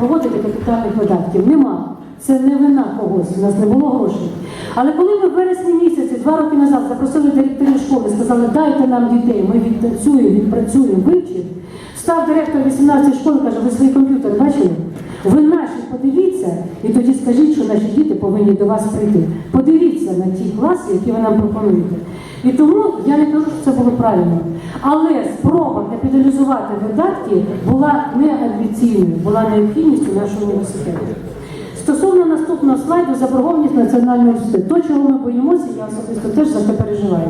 проводити капітальних видатків. Нема. Це не вина когось, у нас не було грошей. Але коли ми в вересні місяці, два роки назад, запросили директорів школи, сказали, дайте нам дітей, ми відпрацюємо, відпрацюємо, вивчимо. Став директор 18 школи, каже, ви свої комп'ютери бачили? Ви наші подивіться, і тоді скажіть, що наші діти повинні до вас прийти. Подивіться на ті класи, які ви нам пропонуєте. І тому я не кажу, що це було правильно. Але спроба капіталізувати видатки була не амбіційною, була необхідністю нашого університету. Стосовно наступного слайду заборгованість національної університету. То, чого ми боїмося, я особисто теж за це переживаю.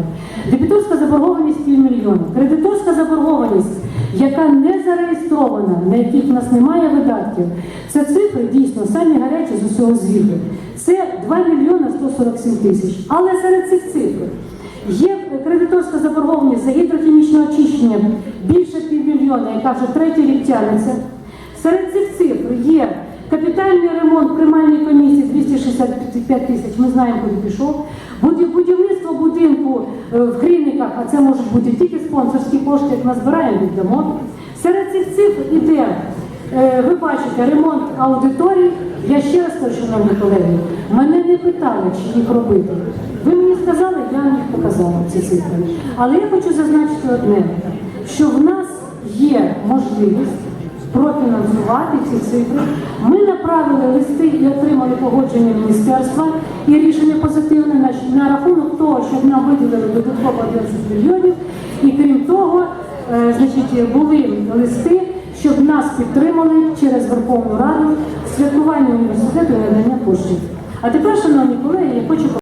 Дебіторська заборгованість півмільйона. Кредиторська заборгованість, яка не зареєстрована, на яких в нас немає видатків. Це цифри дійсно самі гарячі з усього звіту. Це 2 мільйона 147 тисяч. Але серед цих цифр є кредиторська заборгованість за гідрохімічне очищення більше півмільйона, яка вже третій рік тягнеться. Серед цих цифр є капітальний ремонт приймальній комісії 265 тисяч, ми знаємо, куди пішов. Буді- Будівництво будинку е, в Хрінниках, а це можуть бути тільки спонсорські кошти, як назбираємо, віддамо. Серед цих цифр іде, ви бачите, ремонт аудиторій. Я ще раз кажу, шановні колеги, мене не питали, чи їх робити. Ви мені сказали, я їх показала ці цифри. Але я хочу зазначити одне, що в нас є можливість профінансувати ці цифри. Ми направили листи і отримали погодження міністерства і рішення позитивне на, на рахунок того, щоб нам виділили додатково 11 мільйонів. І крім того, е, значить, були листи, щоб нас підтримали через Верховну Раду святкування університету надання коштів. А тепер, шановні колеги, я хочу